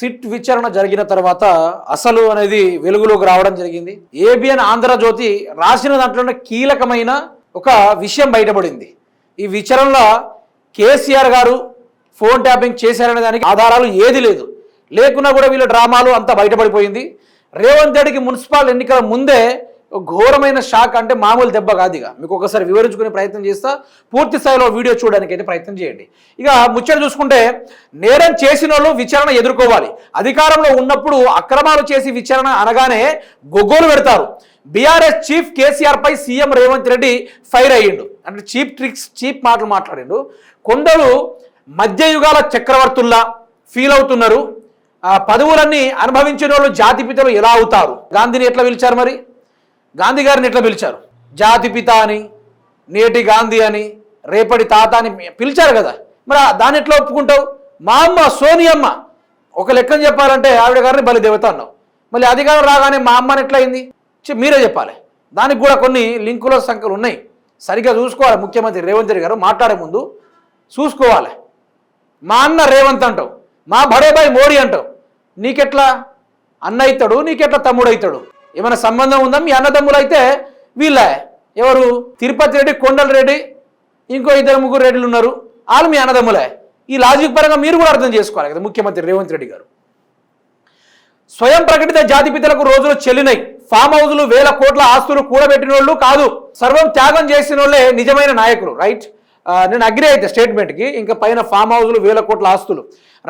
SIT విచారణ జరిగిన తర్వాత అసలు అనేది వెలుగులోకి రావడం జరిగింది. ఏబిఎన్ ఆంధ్రజ్యోతి రాసిన దాంట్లోనే కీలకమైన ఒక విషయం బయటపడింది. ఈ విచారణలో కేసీఆర్ గారు ఫోన్ ట్యాపింగ్ చేశారనే దానికి ఆధారాలు ఏది లేదు. లేకున్నా కూడా వీళ్ళ డ్రామాలు అంతా బయటపడిపోయింది. రేవంత్ రెడ్డికి మున్సిపల్ ఎన్నికల ముందే ఘోరమైన షాక్ అంటే మామూలు దెబ్బ కాదు ఇక. మీకు ఒకసారి వివరించుకునే ప్రయత్నం చేస్తా. పూర్తి స్థాయిలో వీడియో చూడడానికి అయితే ప్రయత్నం చేయండి. ఇక ముచ్చట చూసుకుంటే నేరం చేసిన వాళ్ళు విచారణ ఎదుర్కోవాలి. అధికారంలో ఉన్నప్పుడు అక్రమాలు చేసి విచారణ అనగానే గొగ్గోలు పెడతారు. బీఆర్ఎస్ చీఫ్ కేసీఆర్ పై సీఎం రేవంత్ రెడ్డి ఫైర్ అయ్యిండు. అంటే చీప్ ట్రిక్స్ చీప్ మాటలు మాట్లాడిండు. కొందరు మధ్యయుగాల చక్రవర్తుల్లా ఫీల్ అవుతున్నారు. ఆ పదవులన్నీ అనుభవించిన వాళ్ళు జాతిపితలు ఎలా అవుతారు? గాంధీని ఎట్లా పిలిచారు మరి? గాంధీ గారిని ఎట్లా పిలిచారు? జాతిపిత అని నేటి గాంధీ అని రేపటి తాత అని పిలిచారు కదా. మరి దాన్ని ఎట్లా ఒప్పుకుంటావు? మా అమ్మ సోనియమ్మ ఒక లెక్కను చెప్పాలంటే ఆవిడ గారిని బలి దేవత అన్నావు. మళ్ళీ అధికారం రాగానే మా అమ్మని ఎట్లా అయింది మీరే చెప్పాలి. దానికి కూడా కొన్ని లింకుల సంఖ్యలు ఉన్నాయి. సరిగ్గా చూసుకోవాలి. ముఖ్యమంత్రి రేవంత్ రెడ్డి గారు మాట్లాడే ముందు చూసుకోవాలి. మా అన్న రేవంత్ అంటావు. మా బడేబాయ్ మోడీ అంటావు. నీకెట్లా? అన్న అవుతాడు నీకెట్లా తమ్ముడు అవుతాడు ఏమైనా సంబంధం ఉందా? మీ అన్నదమ్ములు అయితే వీళ్ళే. ఎవరు? తిరుపతి రెడ్డి కొండల రెడ్డి ఇంకో ఇద్దరు ముగ్గురు రెడ్డిలు ఉన్నారు. వాళ్ళు మీ అన్నదమ్ములే. ఈ లాజిక్ పరంగా మీరు కూడా అర్థం చేసుకోవాలి కదా ముఖ్యమంత్రి రేవంత్ రెడ్డి గారు. స్వయం ప్రకటిత జాతిపితలకు రోజులు చెల్లినాయి ఫామ్ హౌజులు వేల కోట్ల ఆస్తులు కూడబెట్టిన వాళ్ళు కాదు సర్వం త్యాగం చేసిన వాళ్ళే నిజమైన నాయకులు రైట్? నేను అగ్రి అయితే స్టేట్మెంట్కి ఇంకా పైన ఫామ్ హౌస్లు వేల కోట్ల ఆస్తులు.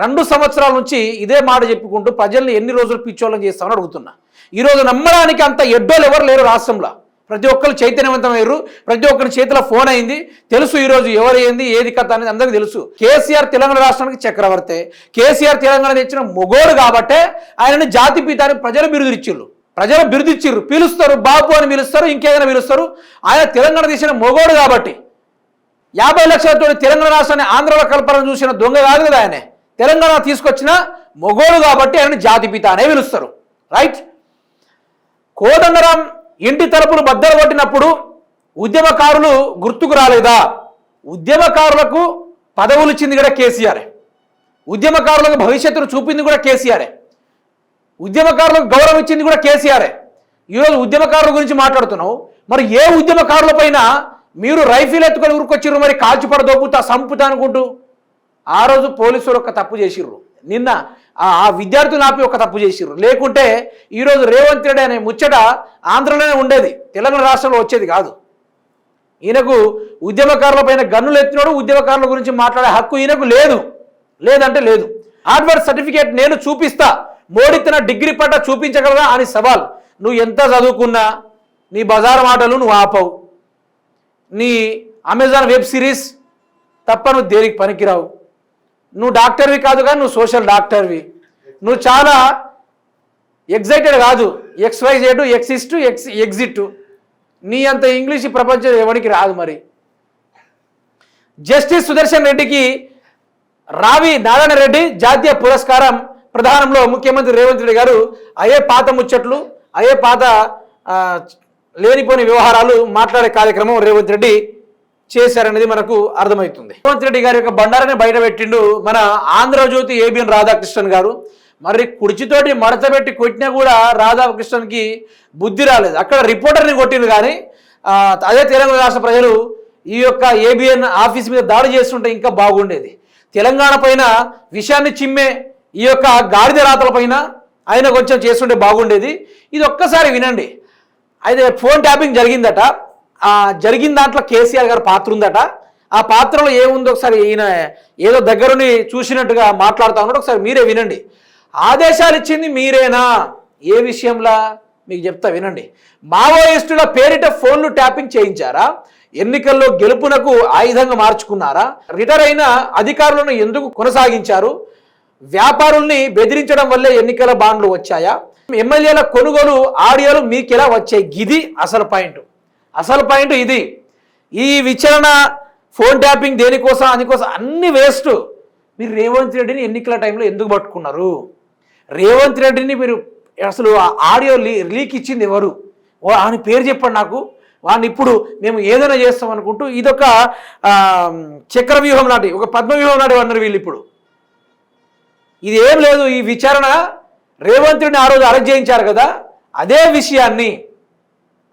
రెండు సంవత్సరాల నుంచి ఇదే మాట చెప్పుకుంటూ ప్రజల్ని ఎన్ని రోజులు పిచ్చోళ్ళని చేస్తామని అడుగుతున్నా. ఈరోజు నమ్మడానికి అంత ఎడ్డోలు ఎవరు లేరు రాష్ట్రంలో. ప్రతి ఒక్కరు చైతన్యవంతమయ్యారు ప్రతి ఒక్కరి చేతిలో ఫోన్ అయింది. తెలుసు ఈరోజు ఎవరు ఏంది ఏది కథ అనేది అందరికీ తెలుసు. కేసీఆర్ తెలంగాణ రాష్ట్రానికి చక్రవర్తి. కేసీఆర్ తెలంగాణ తెచ్చిన మొగోడు కాబట్టే ఆయనని జాతి పీతాన్ని ప్రజలు బిరుదిరిచ్చిర్రు. ప్రజలు బిరుదిచ్చిర్రు. పిలుస్తారు బాబు అని పిలుస్తారు ఇంకేదైనా పిలుస్తారు. ఆయన తెలంగాణ తీసిన మొగోడు కాబట్టి. యాభై లక్షలతో తెలంగాణ రాష్ట్రాన్ని ఆంధ్రలో కలపాలని చూసిన దొంగ కాదు కదా ఆయన. తెలంగాణ తీసుకొచ్చిన మొగోడు కాబట్టి ఆయన జాతిపిత అనే పిలుస్తారు. రైట్ కోదండరాం ఇంటి తలుపులు బద్దలు కొట్టినప్పుడు ఉద్యమకారులు గుర్తుకు రాలేదా? ఉద్యమకారులకు పదవులు ఇచ్చింది కూడా కేసీఆర్. ఉద్యమకారులకు భవిష్యత్తును చూపింది కూడా కేసీఆర్. ఉద్యమకారులకు గౌరవం ఇచ్చింది కూడా కేసీఆర్. ఈరోజు ఉద్యమకారుల గురించి మాట్లాడుతున్నావు. మరి ఏ ఉద్యమకారుల పైన మీరు రైఫిల్ ఎత్తుకొని ఊరుకొచ్చిర్రు మరి కాల్చిపడ దొబ్బుతా సంపుతా అనుకుంటూ ఆ రోజు పోలీసులు ఒక తప్పు చేసిర్రు. నిన్న ఆ- ఆ విద్యార్థులు ఆపి ఒక తప్పు చేసిర్రు. లేకుంటే ఈరోజు రేవంత్ రెడ్డి అనే ముచ్చట ఆంధ్రలోనే ఉండేది. తెలంగాణ రాష్ట్రంలో వచ్చేది కాదు. ఈయనకు ఉద్యమకారుల పైన గన్నులు ఎత్తినాడు ఉద్యమకారుల గురించి మాట్లాడే హక్కు ఈయనకు లేదు. లేదంటే లేదు. హార్డ్వేర్ సర్టిఫికేట్ నేను చూపిస్తా. మోడీ తన డిగ్రీ పట్ట చూపించగలరా అని సవాల్. నువ్వు ఎంత చదువుకున్నా నీ బజార్ మాటలు నువ్వు ఆపవు. నీ అమెజాన్ వెబ్ సిరీస్ తప్ప నువ్వు దేనికి పనికిరావు. నువ్వు డాక్టర్వి కాదు కానీ నువ్వు సోషల్ డాక్టర్వి. నువ్వు చాలా ఎగ్జైటెడ్ కాదు. X Y Z exist X exit నీ అంత ఇంగ్లీష్ ప్రపంచం ఎవరికి రాదు మరి. జస్టిస్ సుదర్శన్ రెడ్డికి రావి నారాయణ రెడ్డి జాతీయ పురస్కారం ప్రధానంలో ముఖ్యమంత్రి రేవంత్ రెడ్డి గారు అయ్యే పాత ముచ్చట్లు అయ్యే పాత లేనిపోని వ్యవహారాలు మాట్లాడే కార్యక్రమం రేవంత్ రెడ్డి చేశారనేది మనకు అర్థమవుతుంది. రేవంత్ రెడ్డి గారి యొక్క బండారాన్ని బయట పెట్టిండు మన ఆంధ్రజ్యోతి ఏబిఎన్ రాధాకృష్ణన్ గారు. మరి కుడిచితోటి మడతపెట్టి కొట్టినా కూడా రాధాకృష్ణన్కి బుద్ధి రాలేదు. అక్కడ రిపోర్టర్ని కొట్టింది కానీ అదే తెలంగాణ రాష్ట్ర ప్రజలు ఈ యొక్క ఏబిఎన్ ఆఫీస్ మీద దాడి చేస్తుంటే ఇంకా బాగుండేది. తెలంగాణ పైన విషయాన్ని చిమ్మే ఈ యొక్క గాడిద రాతల పైన ఆయన కొంచెం చేస్తుంటే బాగుండేది. ఇది ఒక్కసారి వినండి. అయితే ఫోన్ ట్యాపింగ్ జరిగిందట. జరిగిన దాంట్లో కేసీఆర్ గారి పాత్ర ఉందట. ఆ పాత్రలో ఏముందో ఒకసారి ఈయన ఏదో దగ్గరని చూసినట్టుగా మాట్లాడుతా ఉన్నాడు. ఒకసారి మీరే వినండి. ఆదేశాలు ఇచ్చింది మీరేనా? ఏ విషయంలా? మీకు చెప్తా వినండి. మావోయిస్టుల పేరిట ఫోన్లు ట్యాపింగ్ చేయించారా? ఎన్నికల్లో గెలుపునకు ఆయుధంగా మార్చుకున్నారా? రిటైర్ అయిన అధికారులను ఎందుకు కొనసాగించారు? వ్యాపారుల్ని బెదిరించడం వల్లే ఎన్నికల బాండ్లు వచ్చాయా? ఎమ్మెల్యేల కొనుగోలు ఆడియోలు మీకు ఎలా వచ్చాయి? ఇది అసలు పాయింట్. అసలు పాయింట్ ఇది. ఈ విచారణ ఫోన్ ట్యాపింగ్ దేనికోసం అందుకోసం అన్ని వేస్ట్. మీరు రేవంత్ రెడ్డిని ఎన్నికల టైంలో ఎందుకు పట్టుకున్నారు? రేవంత్ రెడ్డిని మీరు అసలు ఆడియో లీ లీక్ ఇచ్చింది ఎవరు? ఆయన పేరు చెప్పండి నాకు. వాడిని ఇప్పుడు మేము ఏదైనా చేస్తాం అనుకుంటూ ఇదొక చక్ర చక్రవ్యూహం నాటి ఒక పద్మవ్యూహం నాటి అన్నారు వీళ్ళు ఇప్పుడు. ఇది ఏం లేదు ఈ విచారణ రేవంత్ రెడ్డిని ఆ రోజు అరెస్ట్ చేయించారు కదా? అదే విషయాన్ని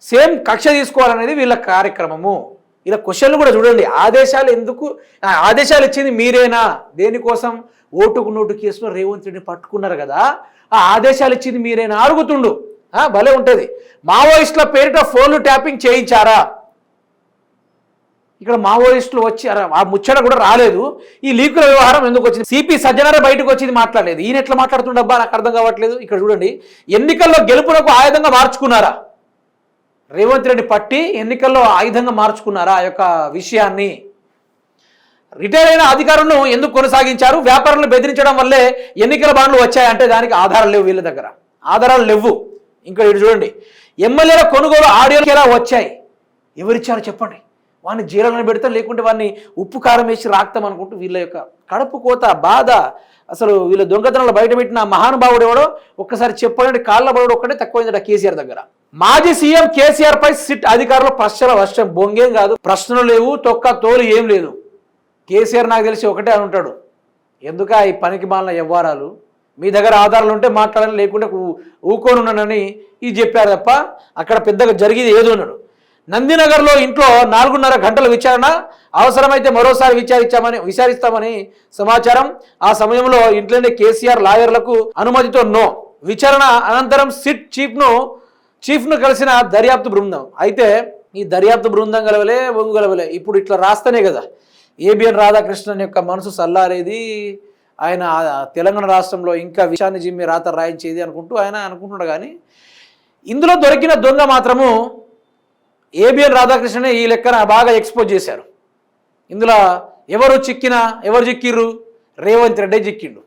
సేమ్ కక్ష తీసుకోవాలనేది వీళ్ళ కార్యక్రమము. ఇలా క్వశ్చన్లు కూడా చూడండి. ఆదేశాలు ఎందుకు? ఆదేశాలు ఇచ్చింది మీరేనా? దేనికోసం? ఓటుకు నోటు కేసులో రేవంత్ రెడ్డిని పట్టుకున్నారు కదా. ఆ ఆదేశాలు ఇచ్చింది మీరేనా? అడుగుతుండు. భలే ఉంటుంది. మావోయిస్టుల పేరిట ఫోన్లు ట్యాపింగ్ చేయించారా? ఇక్కడ మావోయిస్టులు వచ్చి అరే, ఆ ముచ్చట కూడా రాలేదు. ఈ లీకుల వ్యవహారం ఎందుకు వచ్చింది? సిపి సజ్జనారే బయటకు వచ్చింది మాట్లాడలేదు. ఈయన ఎట్లా మాట్లాడుతుండబ్బా నాకు అర్థం కావట్లేదు. ఇక్కడ చూడండి ఎన్నికల్లో గెలుపునకు ఆయుధంగా మార్చుకున్నారా? రేవంత్ రెడ్డి పట్టి ఎన్నికల్లో ఆయుధంగా మార్చుకున్నారా ఆ యొక్క విషయాన్ని? రిటైర్ అయిన అధికారులను ఎందుకు కొనసాగించారు? వ్యాపారులను బెదిరించడం వల్లే ఎన్నికల బాండ్లు వచ్చాయంటే దానికి ఆధారాలు లేవు వీళ్ళ దగ్గర. ఆధారాలు లేవు. ఇంకా ఇటు చూడండి ఎమ్మెల్యేల కొనుగోలు ఆడియోలు ఎలా వచ్చాయి? ఎవరిచ్చారో చెప్పండి. వాడిని జైలులో పెడతాం లేకుంటే వాడిని ఉప్పు కారం వేసి రాక్తాం అనుకుంటూ వీళ్ళ యొక్క కడుపు కోత బాధ అసలు వీళ్ళ దొంగతనాలు బయటపెట్టిన మహానుభావుడు ఎవడో? ఒక్కసారి చెప్పాలంటే కాళ్ళ బడు ఒక్కటే తక్కువైందట కేసీఆర్ దగ్గర. మాజీ సీఎం కేసీఆర్ పై సిట్ అధికారులు ప్రశ్నల వర్షం. బొంగేం కాదు ప్రశ్నలు లేవు తొక్క తోలు ఏం లేదు. కేసీఆర్ నాకు తెలిసి ఒకటే అని ఉంటాడు. ఎందుక ఈ పనికి మాలిన వ్యవహారాలు? మీ దగ్గర ఆధారాలు ఉంటే మాట్లాడాలి లేకుంటే ఊ- ఊకోనున్నానని ఇది చెప్పారు తప్ప అక్కడ పెద్దగా జరిగేది ఏదో అన్నాడు. నందినగర్లో ఇంట్లో నాలుగున్నర గంటల విచారణ అవసరమైతే మరోసారి విచారించామని విచారిస్తామని సమాచారం. ఆ సమయంలో ఇంట్లోనే కేసీఆర్ లాయర్లకు అనుమతితో నో. విచారణ అనంతరం సిట్ చీఫ్ను చీఫ్ను కలిసిన దర్యాప్తు బృందం. అయితే ఈ దర్యాప్తు బృందం గలవలే ఒంగు గలవలే. ఇప్పుడు ఇట్లా రాస్తేనే కదా. ఏబిఎన్ రాధాకృష్ణన్ యొక్క మనసు సల్లారేది ఆయన తెలంగాణ రాష్ట్రంలో ఇంకా విషాన్ని జిమ్మి రాత రాయించేది అనుకుంటూ ఆయన అనుకుంటున్నాడు కానీ ఇందులో దొరికిన దొంగ మాత్రము ఏబిఎన్ రాధాకృష్ణనే ఈ లెక్కన బాగా ఎక్స్పోజ్ చేశారు. ఇందులో ఎవరు చిక్కినా ఎవరు చిక్కిర్రు? రేవంత్ రెడ్డి చిక్కిండు.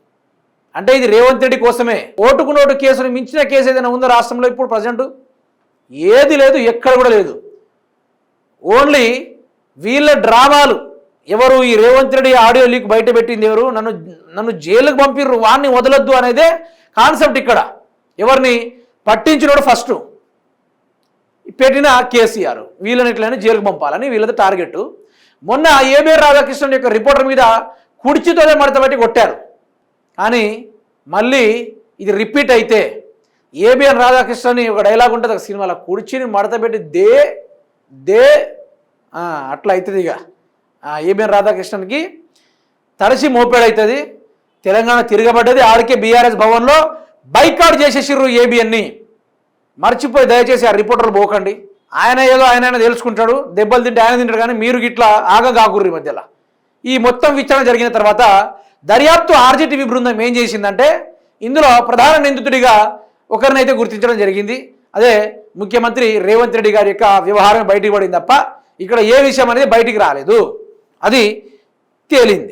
అంటే ఇది రేవంత్ రెడ్డి కోసమే. ఓటుకు నోటు కేసును మించిన కేసు ఏదైనా ఉందో రాష్ట్రంలో ఇప్పుడు ప్రజెంట్? ఏది లేదు ఎక్కడ కూడా లేదు. ఓన్లీ వీళ్ళ డ్రామాలు. ఎవరు ఈ రేవంత్ రెడ్డి ఆడియో లీక్ బయట పెట్టింది ఎవరు? నన్ను నన్ను జైలుకు పంపిర్రు వాడిని వదలొద్దు అనేదే కాన్సెప్ట్ ఇక్కడ. ఎవరిని పట్టించినోడు ఫస్ట్ పెట్టిన కేసీఆర్. వీళ్ళని ఇట్లనే జైలుకు పంపాలని వీళ్ళది టార్గెట్. మొన్న ఏబీఆర్ రాధాకృష్ణన్ యొక్క రిపోర్టర్ మీద కుడిచితోనే మడతబెట్టి కొట్టారు. కానీ మళ్ళీ ఇది రిపీట్ అయితే ఏబిఎన్ రాధాకృష్ణని ఒక డైలాగ్ ఉంటుంది ఒక సినిమాలో కుడిచిని మడతబెట్టి దే దే అట్లా అవుతుంది ఇక. ఏబిఎన్ రాధాకృష్ణన్కి తడిసి మోపేడు అవుతుంది తెలంగాణ తిరగబడ్డది. ఆడికే బీఆర్ఎస్ భవన్లో బైకాట్ చేసేసిర్రు ఏబిఎన్ని మర్చిపోయి దయచేసి ఆ రిపోర్టర్లు పోకండి. ఆయన ఏదో ఆయన ఆయన తెలుసుకుంటాడు దెబ్బలు తింటే ఆయన తింటాడు కానీ మీరు గిట్లా ఆగగాకుర్రి మధ్యలో. ఈ మొత్తం విచారణ జరిగిన తర్వాత దర్యాప్తు ఆర్జీటీవీ బృందం ఏం చేసిందంటే ఇందులో ప్రధాన నిందితుడిగా ఒకరినైతే గుర్తించడం జరిగింది. అదే ముఖ్యమంత్రి రేవంత్ రెడ్డి గారి యొక్క వ్యవహారం బయటికి పడింది తప్ప ఇక్కడ ఏ విషయం అనేది బయటికి రాలేదు. అది తేలింది.